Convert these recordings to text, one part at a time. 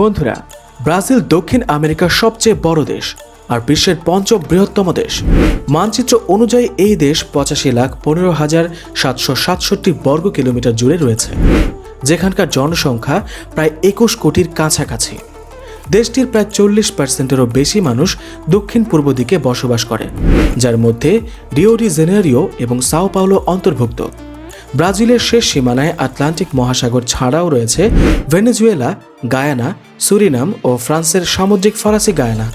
বন্ধুরা, ব্রাজিল দক্ষিণ আমেরিকার সবচেয়ে বড় দেশ আর বিশ্বের পঞ্চম বৃহত্তম দেশ। মানচিত্র অনুযায়ী এই দেশ পঁচাশি লাখ পনেরো হাজার সাতশো সাতষট্টি বর্গ কিলোমিটার জুড়ে রয়েছে, যেখানকার জনসংখ্যা প্রায় একুশ কোটির কাছাকাছি। দেশটির প্রায় চল্লিশ পার্সেন্টেরও বেশি মানুষ দক্ষিণ পূর্ব দিকে বসবাস করে যার মধ্যে রিওডি জেনেরিও এবং সাও পাওলো অন্তর্ভুক্ত। ব্রাজিলের শেষ সীমানায় আটলান্টিক মহাসাগর ছাড়াও রয়েছে ভেনেজুয়েলা, গায়ানা, সুরিনাম ও ফ্রান্সের সামুদ্রিক ফরাসি গায়ানা।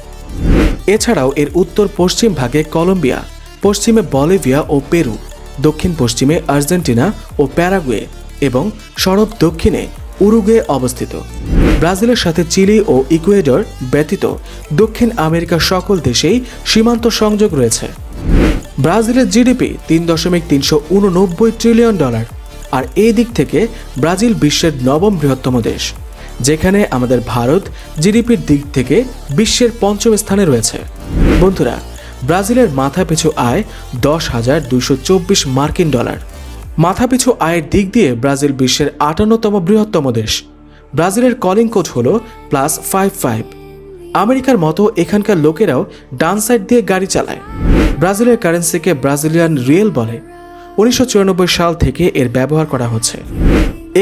এছাড়াও এর উত্তর পশ্চিম ভাগে কলম্বিয়া, পশ্চিমে বলিভিয়া ও পেরু, দক্ষিণ পশ্চিমে আর্জেন্টিনা ও প্যারাগুয়ে এবং সরব দক্ষিণে উরুগুয়ে অবস্থিত। ব্রাজিলের সাথে চিলি ও ইকুয়েডর ব্যতীত দক্ষিণ আমেরিকার সকল দেশেই সীমান্ত সংযোগ রয়েছে। ব্রাজিলের জিডিপি তিন দশমিক তিনশো উননব্বই ট্রিলিয়ন ডলার আর এই দিক থেকে ব্রাজিল বিশ্বের নবম বৃহত্তম দেশ, যেখানে আমাদের ভারত জিডিপির দিক থেকে বিশ্বের পঞ্চম স্থানে রয়েছে। বন্ধুরা, ব্রাজিলের মাথাপিছু আয় দশ হাজার দুশো চব্বিশ মার্কিন ডলার। মাথাপিছু আয়ের দিক দিয়ে ব্রাজিল বিশ্বের আটান্নতম বৃহত্তম দেশ। ব্রাজিলের কলিং কোড হল প্লাস ফাইভ ফাইভ আমেরিকার মতো এখানকার লোকেরাও ডান সাইড দিয়ে গাড়ি চালায়। ব্রাজিলের কারেন্সিকে ব্রাজিলিয়ান রিয়েল বলে। উনিশশো চুরানব্বই সাল থেকে এর ব্যবহার করা হচ্ছে।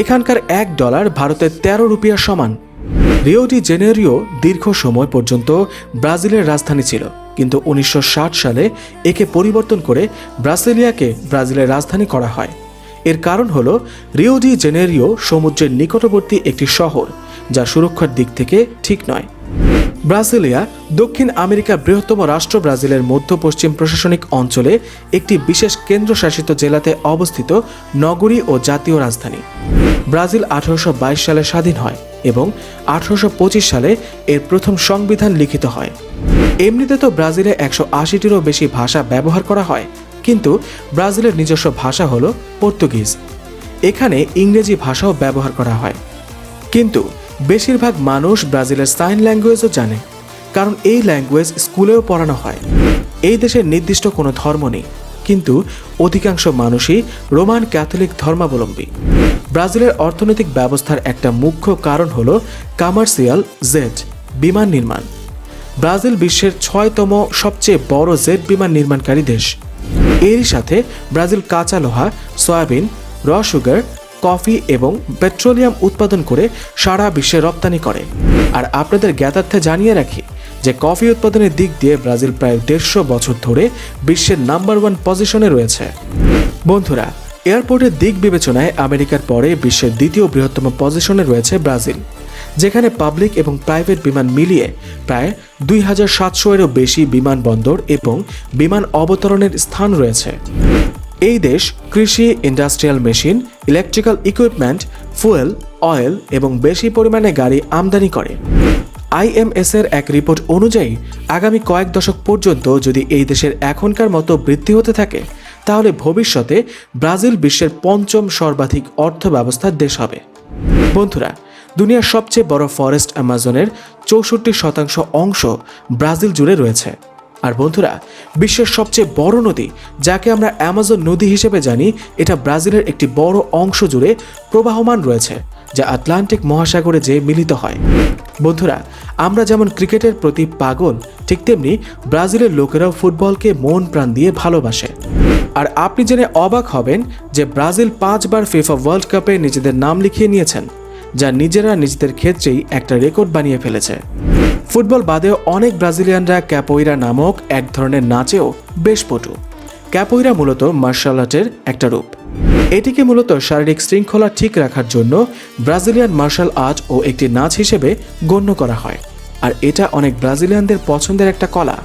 এখানকার এক ডলার ভারতের তেরো রুপিয়া সমান। রিওডি জেনেরিও দীর্ঘ সময় পর্যন্ত ব্রাজিলের রাজধানী ছিল, কিন্তু উনিশশো ষাট সালে একে পরিবর্তন করে ব্রাসিলিয়াকে ব্রাজিলের রাজধানী করা হয়। এর কারণ হল রিওডি জেনেরিও সমুদ্রের নিকটবর্তী একটি শহর, যা সুরক্ষার দিক থেকে ঠিক নয়। ব্রাজিলিয়া, দক্ষিণ আমেরিকার বৃহত্তম রাষ্ট্র ব্রাজিলের মধ্য পশ্চিম প্রশাসনিক অঞ্চলে একটি বিশেষ কেন্দ্রশাসিত জেলাতে অবস্থিত নগরী ও জাতীয় রাজধানী। ব্রাজিল আঠারোশো বাইশ সালে স্বাধীন হয় এবং আঠারোশো পঁচিশ সালে এর প্রথম সংবিধান লিখিত হয়। এমনিতে তো ব্রাজিলে একশো আশিটিরও বেশি ভাষা ব্যবহার করা হয়, কিন্তু ব্রাজিলের নিজস্ব ভাষা হল পর্তুগিজ। এখানে ইংরেজি ভাষাও ব্যবহার করা হয়। কিন্তু বেশিরভাগ মানুষ ব্রাজিলের সাইন ল্যাঙ্গুয়েজও জানে, কারণ এই ল্যাঙ্গুয়েজ স্কুলেও পড়ানো হয়। এই দেশের নির্দিষ্ট কোনো ধর্ম নেই, কিন্তু অধিকাংশ মানুষই রোমান ক্যাথলিক ধর্মাবলম্বী। ব্রাজিলের অর্থনৈতিক ব্যবস্থার একটা মুখ্য কারণ হল কমার্শিয়াল জেট বিমান নির্মাণ। ব্রাজিল বিশ্বের ছয়তম সবচেয়ে বড় জেট বিমান নির্মাণকারী দেশ। এরই সাথে ব্রাজিল কাঁচা লোহা, সয়াবিন, র সুগার কফি এবং পেট্রোলিয়াম উৎপাদন করে সারা বিশ্বে রপ্তানি করে। আর আপনাদের জ্ঞাতার্থে জানিয়ে রাখি যে কফি উৎপাদনের দিক দিয়ে ব্রাজিল প্রায় দেড়শো বছর ধরে বিশ্বের নাম্বার ওয়ান পজিশনে রয়েছে। বন্ধুরা, এয়ারপোর্টের দিক বিবেচনায় আমেরিকার পরে বিশ্বের দ্বিতীয় বৃহত্তম পজিশনে রয়েছে ব্রাজিল, যেখানে পাবলিক এবং প্রাইভেট বিমান মিলিয়ে প্রায় দুই হাজার সাতশো এরও বেশি বিমানবন্দর এবং বিমান অবতরণের স্থান রয়েছে। এই দেশ কৃষি, industrial machine electrical equipment fuel oil এবং বেশি পরিমাণে গাড়ি আমদানি করে। আইএমএস এর এক রিপোর্ট অনুযায়ী, আগামী কয়েক দশক পর্যন্ত যদি এই দেশের এখনকার মতো বৃদ্ধি হতে থাকে, তাহলে ভবিষ্যতে ব্রাজিল বিশ্বের পঞ্চম সর্বাধিক অর্থ ব্যবস্থার দেশ হবে। বন্ধুরা, দুনিয়ার সবচেয়ে বড় ফরেস্ট অ্যামাজনের চৌষট্টি শতাংশ অংশ ব্রাজিল জুড়ে রয়েছে। আর বন্ধুরা, বিশ্বের সবচেয়ে বড় নদী, যাকে আমরা অ্যামাজন নদী হিসেবে জানি, এটা ব্রাজিলের একটি বড় অংশ জুড়ে প্রবাহমান রয়েছে, যা আটলান্টিক মহাসাগরে যে মিলিত হয়। বন্ধুরা, আমরা যেমন ক্রিকেটের প্রতি পাগল, ঠিক তেমনি ব্রাজিলের লোকেরাও ফুটবলকে মন প্রাণ দিয়ে ভালোবাসে। আর আপনি জেনে অবাক হবেন যে ব্রাজিল পাঁচবার ফিফা ওয়ার্ল্ড কাপে নিজেদের নাম লিখিয়ে নিয়েছেন, যা নিজেরা নিজেদের ক্ষেত্রেই একটা রেকর্ড বানিয়ে ফেলেছে। ফুটবল বাদেও অনেক ব্রাজিলিয়ানরা ক্যাপোইরা নামক এক ধরনের নাচেও বেশ পটু। ক্যাপোইরা মূলত মার্শাল আর্টের একটা রূপ। এটিকে মূলত শারীরিক শৃঙ্খলা ঠিক রাখার জন্য ব্রাজিলিয়ান মার্শাল আর্ট ও একটি নাচ হিসেবে গণ্য করা হয়। আর এটা অনেক ব্রাজিলিয়ানদের পছন্দের একটা কলা।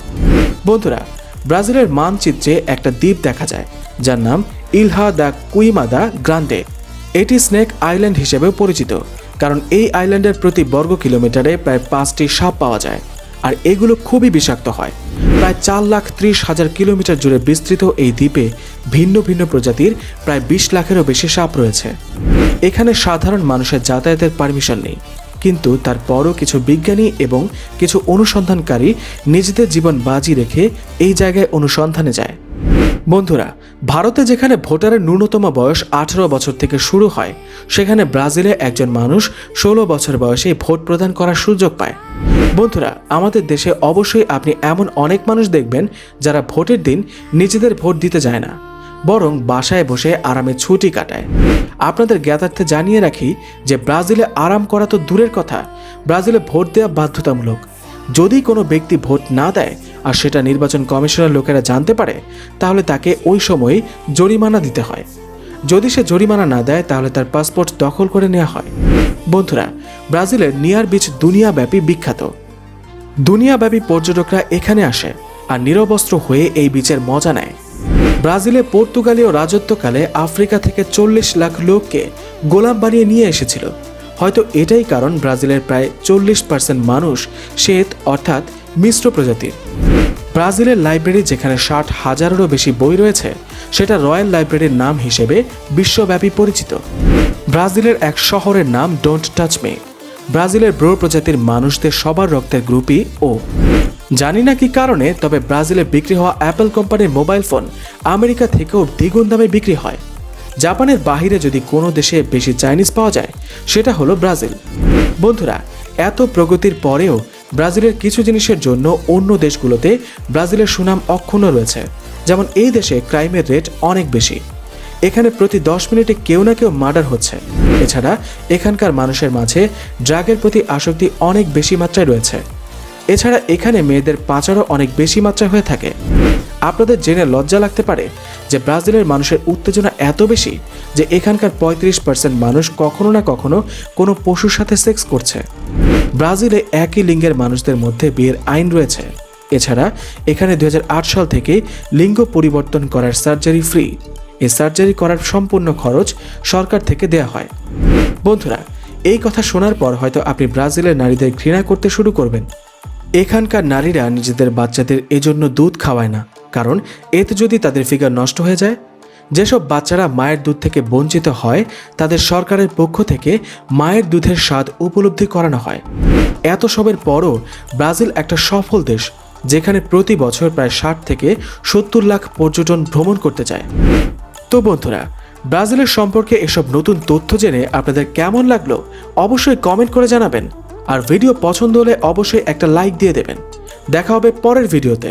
বন্ধুরা, ব্রাজিলের মানচিত্রে একটা দ্বীপ দেখা যায়, যার নাম ইলহা দ্য কুইমাদা গ্রান্ডে। এটি স্নেক আইল্যান্ড হিসেবেও পরিচিত। কারণ এই আইল্যান্ডের প্রতি বর্গ কিলোমিটারে প্রায় পাঁচটি সাপ পাওয়া যায়, আর এগুলো খুবই বিষাক্ত হয়। প্রায় চার লাখ ত্রিশ হাজার কিলোমিটার জুড়ে বিস্তৃত এই দ্বীপে ভিন্ন ভিন্ন প্রজাতির প্রায় বিশ লাখেরও বেশি সাপ রয়েছে। এখানে সাধারণ মানুষের যাতায়াতের পারমিশন নেই, কিন্তু তারপরও কিছু বিজ্ঞানী এবং কিছু অনুসন্ধানকারী নিজেদের জীবন বাজি রেখে এই জায়গায় অনুসন্ধানে যায়। বন্ধুরা, ভারতে যেখানে ভোটারের ন্যূনতম বয়স আঠারো বছর থেকে শুরু হয়, সেখানে ব্রাজিলে একজন মানুষ ষোলো বছর বয়সে ভোট প্রদান করার সুযোগ পায়। বন্ধুরা, আমাদের দেশে অবশ্যই আপনি এমন অনেক মানুষ দেখবেন যারা ভোটের দিন নিজেদের ভোট দিতে যায় না, বরং বাসায় বসে আরামে ছুটি কাটায়। আপনাদের জ্ঞাতার্থে জানিয়ে রাখি যে ব্রাজিলে আরাম করা তো দূরের কথা, ব্রাজিলে ভোট দেওয়া বাধ্যতামূলক। যদি কোনো ব্যক্তি ভোট না দেয় আর সেটা নির্বাচন কমিশনের লোকেরা জানতে পারে, তাহলে তাকে ওই সময় জরিমানা দিতে হয়। যদি সে জরিমানা না দেয়, তাহলে তার পাসপোর্ট দখল করে নেওয়া হয়। বন্ধুরা, ব্রাজিলের নিয়ার বিচ দুনিয়াব্যাপী বিখ্যাত। দুনিয়াব্যাপী পর্যটকরা এখানে আসে আর নিরবস্ত্র হয়ে এই বিচের মজা নেয়। ব্রাজিলে পর্তুগালীয় রাজত্বকালে আফ্রিকা থেকে চল্লিশ লাখ লোককে গোলাম বানিয়ে নিয়ে এসেছিল। হয়তো এটাই কারণ ব্রাজিলের প্রায় চল্লিশ পার্সেন্ট মানুষ শ্বেত, অর্থাৎ মিশ্র প্রজাতির। ব্রাজিলের লাইব্রেরি যেখানে ষাট হাজারেরও বেশি বই রয়েছে, সেটা রয়্যাল লাইব্রেরির নাম হিসেবে বিশ্বব্যাপী পরিচিত। ব্রাজিলের এক শহরের নাম ডোন্ট টাচ মে ব্রাজিলের ব্রো প্রজাতির মানুষদের সবার রক্তের গ্রুপই ও। জানি না কি কারণে, তবে ব্রাজিলে বিক্রি হওয়া অ্যাপল কোম্পানির মোবাইল ফোন আমেরিকা থেকেও দ্বিগুণ দামে বিক্রি হয়। জাপানের বাহিরে যদি কোনো দেশে বেশি চাইনিজ পাওয়া যায়, সেটা হলো ব্রাজিল। বন্ধুরা, এত প্রগতির পরেও ব্রাজিলের কিছু জিনিসের জন্য অন্য দেশগুলোতে ব্রাজিলের সুনাম অক্ষুণ্ণ রয়েছে। যেমন এই দেশে ক্রাইমের রেট অনেক বেশি। এখানে প্রতি দশ মিনিটে কেউ না কেউ মার্ডার হচ্ছে। এছাড়া এখানকার মানুষের মাঝে ড্রাগের প্রতি আসক্তি অনেক বেশি মাত্রায় রয়েছে। এছাড়া এখানে মেয়েদের পাচারও অনেক বেশি মাত্রায় হয়ে থাকে। আপনাদের জেনে লজ্জা লাগতে পারে যে ব্রাজিলের মানুষের উত্তেজনা এত বেশি যে এখানকার পঁয়ত্রিশ পার্সেন্ট মানুষ কখনো না কখনো কোনো পশুর সাথে সেক্স করছে। ব্রাজিলে একই লিঙ্গের মানুষদের মধ্যে বিয়ের আইন রয়েছে। এছাড়া এখানে দু হাজার আট সাল থেকে লিঙ্গ পরিবর্তন করার সার্জারি ফ্রি। এই সার্জারি করার সম্পূর্ণ খরচ সরকার থেকে দেয়া হয়। বন্ধুরা, এই কথা শোনার পর হয়তো আপনি ব্রাজিলের নারীদের ঘৃণা করতে শুরু করবেন। এখানকার নারীরা নিজেদের বাচ্চাদের এজন্য দুধ খাওয়ায় না। কারণ এতে যদি তাদের ফিগার নষ্ট হয়ে যায় যেসব বাচ্চারা মায়ের দুধ থেকে বঞ্চিত হয়, তাদের সরকারের পক্ষ থেকে মায়ের দুধের স্বাদ উপলব্ধি করানো হয়। এত সবের পরও ব্রাজিল একটা সফল দেশ, যেখানে প্রতি বছর প্রায় ষাট থেকে সত্তর লাখ পর্যটন ভ্রমণ করতে যায়। তো বন্ধুরা, ব্রাজিলের সম্পর্কে এসব নতুন তথ্য জেনে আপনাদের কেমন লাগল অবশ্যই কমেন্ট করে জানাবেন। আর ভিডিও পছন্দ হলে অবশ্যই একটা লাইক দিয়ে দেবেন। দেখা হবে পরের ভিডিওতে।